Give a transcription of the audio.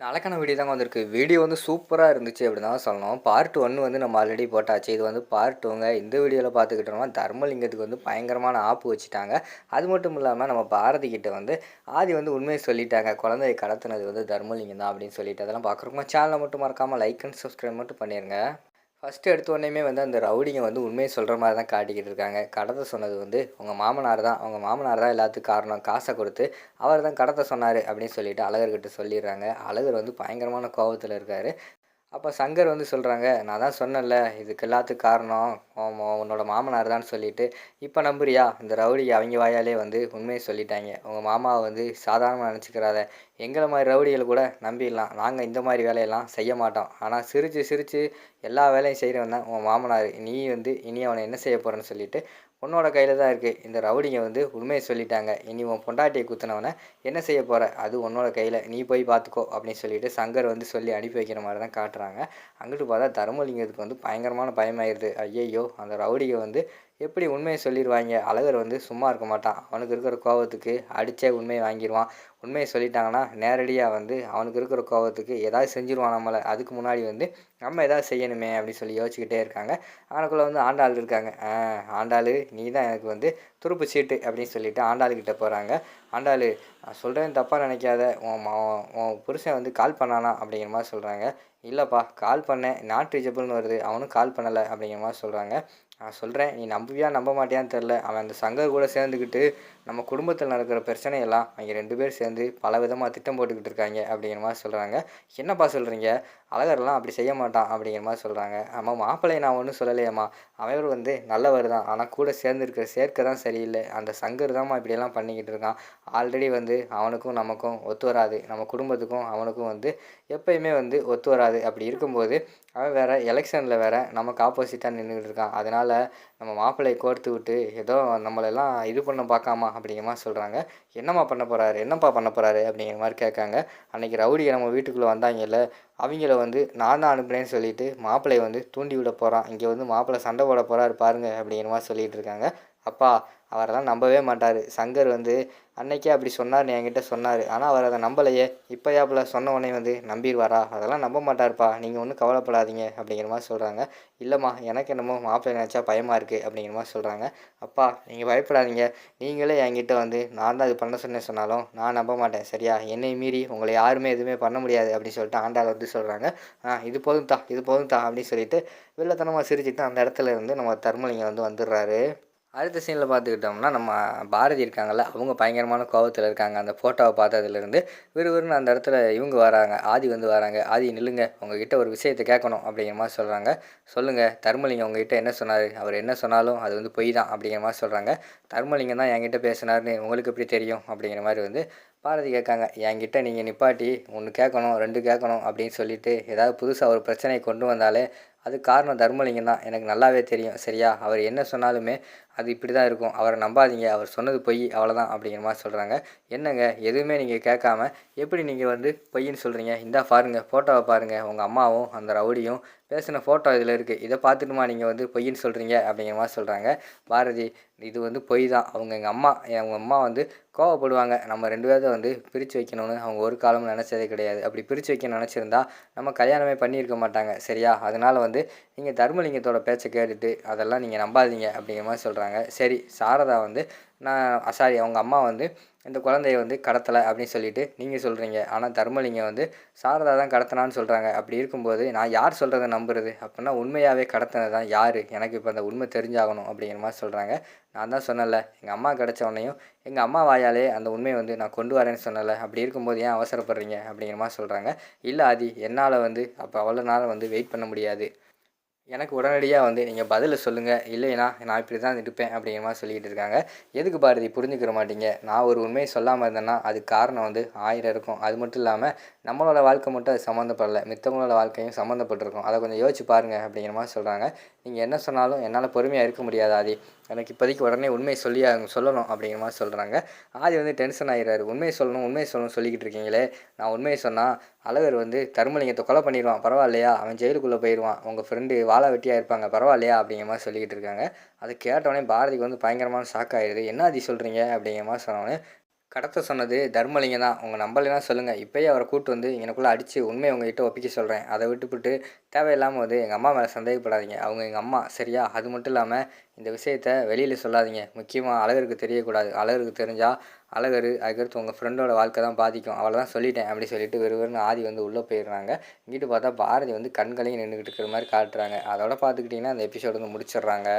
நாளைக்கான வீடியோ தாங்க வந்திருக்கு. வீடியோ வந்து சூப்பராக இருந்துச்சு அப்படி தான் சொல்லணும். பார்ட் ஒன்று வந்து நம்ம ஆல்ரெடி போட்டாச்சு. இது வந்து பார்ட் டூங்க இந்த வீடியோவில் பார்த்துக்கிட்டோம்னா தர்மலிங்கத்துக்கு வந்து பயங்கரமான ஆப்பு வச்சுட்டாங்க. அது மட்டும் இல்லாமல் நம்ம பாரதி கிட்ட வந்து ஆதி வந்து உண்மையை சொல்லிட்டாங்க. குழந்தையை கடத்தினது வந்து தர்மலிங்கம் தான் அப்படின்னு சொல்லிட்டு அதெல்லாம் பார்க்குறோமா சேனலை மட்டும் மறக்காமல் லைக் அண்ட் சப்ஸ்கிரைப் மட்டும் பண்ணிடுங்க ஃபஸ்ட்டு எடுத்த வந்து அந்த ரவுடிங்க வந்து உண்மையை சொல்கிற மாதிரி தான் காட்டிக்கிட்டு இருக்காங்க. கடத்தை சொன்னது வந்து உங்கள் மாமனார் தான். அவங்க மாமனார் தான் எல்லாத்துக்கும் காரணம். காசை கொடுத்து அவர் தான் கடத்தை சொன்னார் அப்படின்னு சொல்லிட்டு அழகர்கிட்ட சொல்லிடுறாங்க. அழகர் வந்து பயங்கரமான கோபத்தில் இருக்கார். அப்போ சங்கர் வந்து சொல்கிறாங்க நான் தான் சொன்னேன்ல இதுக்கு எல்லாத்துக்கும் காரணம். ஆமாம் உன்னோட மாமனார் தான் சொல்லிட்டு இப்போ நம்புறியா? இந்த ரவுடி அவங்க வாயாலே வந்து உண்மையை சொல்லிட்டாங்க. உங்கள் மாமாவை வந்து சாதாரணமாக நினச்சிக்கிறாத. எங்களை மாதிரி ரவுடிகள் கூட நம்பிடலாம். நாங்கள் இந்த மாதிரி வேலையெல்லாம் செய்ய மாட்டோம். ஆனால் சிரித்து சிரித்து எல்லா வேலையும் செய்கிறவன் தான் உன் மாமனார். நீ வந்து இனி அவனை என்ன செய்ய போகிறேன்னு சொல்லிட்டு உன்னோட கையில் தான் இருக்குது இந்த ரவுடிங்க வந்து உண்மையை சொல்லிட்டாங்க. இனி உன் பொண்டாட்டியை குத்துனவனை என்ன செய்ய போகிற அது உன்னோட கையில். நீ போய் பார்த்துக்கோ அப்படின்னு சொல்லிட்டு சங்கர் வந்து சொல்லி அனுப்பி வைக்கிற மாதிரி தான் காட்டுறாங்க. அங்கிட்டு பார்த்தா தர்மலிங்கத்துக்கு வந்து பயங்கரமான பயமாயிருது. ஐயையோ அந்த ரவுடியை வந்து எப்படி உண்மையை சொல்லிடுவாங்க? அழகர் வந்து சும்மா இருக்க மாட்டான். அவனுக்கு இருக்கிற கோவத்துக்கு அடித்தே உண்மையை வாங்கிடுவான் உண்மையை சொல்லிட்டாங்கன்னா நேரடியாக வந்து அவனுக்கு இருக்கிற கோவத்துக்கு ஏதாவது செஞ்சிருவான் நம்மளை. அதுக்கு முன்னாடி வந்து நம்ம எதாவது செய்யணுமே அப்படின்னு சொல்லி யோசிச்சுக்கிட்டே இருக்காங்க. அவனுக்குள்ளே வந்து ஆண்டாள் இருக்காங்க. ஆ ஆண்டாள் நீ தான் எனக்கு வந்து துருப்பு சீட்டு அப்படின்னு சொல்லிட்டு ஆண்டாளுக்கிட்ட போகிறாங்க ஆண்டாள் சொல்கிறேன் தப்பாக நினைக்காத. உன் உன் புருஷன் வந்து கால் பண்ணானா அப்படிங்கிற மாதிரி சொல்கிறாங்க இல்லைப்பா கால் பண்ணேன். நாட் ரீச்சபிள்னு வருது. அவனும் கால் பண்ணலை அப்படிங்கிற மாதிரி சொல்கிறாங்க நான் சொல்கிறேன் நீ நம்புவியா நம்ப மாட்டியான்னு தெரில அவன் அந்த சங்கர் கூட சேர்ந்துக்கிட்டு நம்ம குடும்பத்தில் நடக்கிற பிரச்சனையெல்லாம் அவங்க ரெண்டு பேர் சேர்ந்து பல விதமாக திட்டம் போட்டுக்கிட்டு இருக்காங்க அப்படிங்கிற மாதிரி சொல்கிறாங்க என்னப்பா சொல்கிறீங்க அழகர்லாம் அப்படி செய்ய மாட்டான் அப்படிங்கிற மாதிரி சொல்கிறாங்க ஆமாம் மாப்பிள்ளையை நான் ஒன்றும் சொல்லலையேம்மா. அவர் வந்து நல்லவர் தான். ஆனால் கூட சேர்ந்துருக்கிற சேர்க்கை தான் சரியில்லை. அந்த சங்கர் தான்மா இப்படியெல்லாம் பண்ணிக்கிட்டு இருக்கான். ஆல்ரெடி வந்து அவனுக்கும் நமக்கும் ஒத்து வராது. நம்ம குடும்பத்துக்கும் அவனுக்கும் வந்து எப்பயுமே வந்து ஒத்து வராது. அப்படி இருக்கும்போது அவன் வேறு எலெக்ஷனில் வேறு நமக்கு ஆப்போசிட்டாக நின்றுக்கிட்டு இருக்கான் அதனால் நம்ம மாப்பிள்ளையை கோர்த்து விட்டு ஏதோ நம்மளெல்லாம் இது பண்ண பார்க்காமா அப்படிங்கிற மாதிரி சொல்கிறாங்க என்னம்மா பண்ண போகிறாரு என்னப்பா பண்ண போகிறாரு அப்படிங்கிற மாதிரி கேட்காங்க. அன்னைக்கு ரவுடியை நம்ம வீட்டுக்குள்ளே வந்தாங்கல்ல அவங்கள வந்து நான் தான் அனுப்புகிறேன்னு சொல்லிட்டு மாப்பிள்ளையை வந்து தூண்டி விட போகிறான் இங்கே வந்து மாப்பிள்ளை சண்டை போட போகிறாரு பாருங்க அப்படிங்கிற மாதிரி சொல்லிகிட்டு இருக்காங்க. அப்பா அவரெல்லாம் நம்பவே மாட்டார். சங்கர் வந்து அன்னைக்கே அப்படி சொன்னார்னு என்கிட்ட சொன்னார். ஆனால் அவர் அதை நம்பலையே. இப்போ யாப்பில் சொன்ன உடனே வந்து நம்பிடுவாரா? அதெல்லாம் நம்ப மாட்டார்ப்பா. நீங்கள் ஒன்றும் கவலைப்படாதீங்க. அப்படிங்கிற மாதிரி சொல்கிறாங்க இல்லைம்மா எனக்கு என்னமோ மாப்பிள்ளை நினச்சா பயமாக இருக்குது அப்படிங்கிற மாதிரி சொல்கிறாங்க அப்பா நீங்கள் பயப்படாதீங்க. நீங்களே என்கிட்ட வந்து நான் தான் இது பண்ண சொன்னேன் சொன்னாலும் நான் நம்ப மாட்டேன். சரியா? என்னை மீறி உங்களை யாருமே எதுவுமே பண்ண முடியாது. அப்படின்னு சொல்லிட்டு ஆண்டாள் வந்து சொல்கிறாங்க ஆ இது போதும் தா இது போதும் தா அப்படின்னு சொல்லிட்டு வெள்ளத்தனமாக சிரிச்சுட்டு அந்த இடத்துல இருந்து நம்ம தர்மலிங்கம் வந்து வந்துடுறாரு. அடுத்த சீனில் பார்த்துக்கிட்டோம்னா நம்ம பாரதி இருக்காங்கல்ல அவங்க பயங்கரமான கோபத்தில் இருக்காங்க. அந்த ஃபோட்டோவை பார்த்ததுலேருந்து விறுவிறுன்னு அந்த இடத்துல இவங்க வராங்க. ஆதி வந்து வராங்க. ஆதி நில்லுங்க உங்ககிட்ட ஒரு விஷயத்தை கேட்கணும் அப்படிங்கிற மாதிரி சொல்கிறாங்க சொல்லுங்கள் தர்மலிங்கம் உங்ககிட்ட என்ன சொன்னார்? அவர் என்ன சொன்னாலும் அது வந்து பொய் தான் அப்படிங்கிற மாதிரி சொல்கிறாங்க தர்மலிங்கம் தான் என்கிட்ட பேசினார்னு உங்களுக்கு எப்படி தெரியும்? அப்படிங்கிற மாதிரி வந்து பாரதி கேட்காங்க. என்கிட்ட நீங்கள் நிப்பாட்டி ஒன்று கேட்கணும் ரெண்டு கேட்கணும் அப்படின்னு சொல்லிட்டு ஏதாவது புதுசாக ஒரு பிரச்சனையை கொண்டு வந்தாலே அது காரணம் தர்மலிங்கம் தான். எனக்கு நல்லாவே தெரியும். சரியா? அவர் என்ன சொன்னாலுமே அது இப்படி தான் இருக்கும். அவரை நம்பாதீங்க. அவர் சொன்னது பொய். அவ்வளோதான் அப்படிங்கிற மாதிரி சொல்கிறாங்க என்னங்க? எதுவுமே நீங்கள் கேட்காம எப்படி நீங்கள் வந்து பொய்ன்னு சொல்கிறீங்க இந்தா பாருங்கள் ஃபோட்டோவை பாருங்கள் உங்கள் அம்மாவும் அந்த ரவுடியும் பேசின ஃபோட்டோ இதில் இருக்குது இதை பார்த்துட்டுமா நீங்கள் வந்து பொய்ன்னு சொல்கிறீங்க அப்படிங்கிற மாதிரி சொல்கிறாங்க பாரதி இது வந்து பொய் தான். அவங்க எங்கள் அம்மா அவங்க அம்மா வந்து கோவப்படுவாங்க. நம்ம ரெண்டு பேர்த்த வந்து பிரித்து வைக்கணும்னு அவங்க ஒரு காலமும் நினச்சதே கிடையாது. அப்படி பிரித்து வைக்க நினச்சிருந்தா நம்ம கல்யாணமே பண்ணியிருக்க மாட்டாங்க. சரியா? அதனால் வந்து நீங்கள் தர்மலிங்கத்தோட பேச்சை கேட்டுட்டு அதெல்லாம் நீங்கள் நம்பாதீங்க அப்படிங்கிற மாதிரி சொல்கிறாங்க சரி சாரதா வந்து நான் சாரி அவங்க அம்மா வந்து இந்த குழந்தைய வந்து கடத்தலை அப்படின்னு சொல்லிட்டு நீங்கள் சொல்கிறீங்க ஆனால் தர்மலிங்கம் வந்து சாரதா தான் கடத்தினான்னு சொல்கிறாங்க அப்படி இருக்கும்போது நான் யார் சொல்கிறத நம்புறது? அப்படின்னா உண்மையாகவே கடத்தினது தான் யார்? எனக்கு இப்போ அந்த உண்மை தெரிஞ்சாகணும் அப்படிங்கிற மாதிரி சொல்கிறாங்க நான் தான் சொன்னல எங்கள் அம்மா கிடச்ச உடனேயும் எங்கள் அம்மா வாயாலே அந்த உண்மையை வந்து நான் கொண்டு வரேன்னு சொன்னல அப்படி இருக்கும்போது ஏன் அவசரப்படுறீங்க? அப்படிங்கிற மாதிரி சொல்கிறாங்க இல்லை ஆதி என்னால் வந்து அப்போ அவ்வளோ நாள் வந்து வெயிட் பண்ண முடியாது. எனக்கு உடனடியாக வந்து நீங்கள் பதிலை சொல்லுங்கள் இல்லைனா நான் இப்படி தான் இருப்பேன் அப்படிங்கிற மாதிரி சொல்லிக்கிட்டு இருக்காங்க. எதுக்கு பாரதி புரிஞ்சுக்கிற மாட்டீங்க? நான் ஒரு உண்மையை சொல்லாமல் இருந்தேன்னா அதுக்கு காரணம் வந்து ஆயிரம் இருக்கும். அது மட்டும் இல்லாமல் நம்மளோட வாழ்க்கை மட்டும் அது சம்மந்தப்படலை. மித்தவங்களோட வாழ்க்கையும் சம்மந்தப்பட்டிருக்கும். அதை கொஞ்சம் யோசிச்சு பாருங்கள் அப்படிங்கிற மாதிரி சொல்கிறாங்க நீங்கள் என்ன சொன்னாலும் என்னால் பொறுமையாக இருக்க முடியாது ஆதி. எனக்கு இப்போதைக்கு உடனே உண்மையை சொல்லி அவங்க சொல்லணும் அப்படிங்கிற மாதிரி சொல்கிறாங்க ஆதி வந்து டென்ஷன் ஆகிறாரு உண்மையை சொல்லணும் உண்மையை சொல்லணும் சொல்லிக்கிட்டு இருக்கீங்களே. நான் உண்மையை சொன்னால் அழகர் வந்து தர்மலிங்கத்தை கொலை பண்ணிடுவான். பரவாயில்லையா? அவன் ஜெயிலுக்குள்ளே போயிடுவான். உங்கள் ஃப்ரெண்டு வாழை வெட்டியாக இருப்பாங்க. பரவாயில்லையா? அப்படிங்கிற மாதிரி சொல்லிக்கிட்டு இருக்காங்க. அதை கேட்டவொடனே பாரதிக்கு வந்து பயங்கரமான ஷாக் ஆயிடுது. என்ன ஆதி சொல்கிறீங்க அப்படிங்கிற மாதிரி சொன்னோடனே கடத்த சொன்னது தர்மலிங்கம் தான். உங்கள் நம்பலைனா சொல்லுங்கள் இப்போயே அவரை கூட்டு வந்து எனக்குள்ளே அடித்து உண்மையை உங்ககிட்ட ஒப்பிக்க சொல்கிறேன் அதை விட்டுவிட்டு தேவையில்லாமல் வந்து எங்கள் அம்மா மேலே சந்தேகப்படாதீங்க. அவங்க எங்கள் அம்மா சரியா? அது மட்டும் இல்லாமல் இந்த விஷயத்த வெளியில் சொல்லாதீங்க. முக்கியமாக அழகருக்கு தெரியக்கூடாது. அழகருக்கு தெரிஞ்சால் அழகர் அதுக்கடுத்து உங்கள் ஃப்ரெண்டோட வாழ்க்கை தான் பாதிக்கும். அவளை தான் சொல்லிட்டேன் அப்படி சொல்லிட்டு வெறுவருன்னு ஆதி வந்து உள்ளே போயிடுறாங்க. இங்கிட்டு பார்த்தா பாரதி வந்து கண்களையும் நின்றுக்கிட்டு இருக்கிற மாதிரி காட்டுறாங்க. அதோட பார்த்துக்கிட்டிங்கன்னா அந்த எபிசோடு வந்து முடிச்சிடுறாங்க.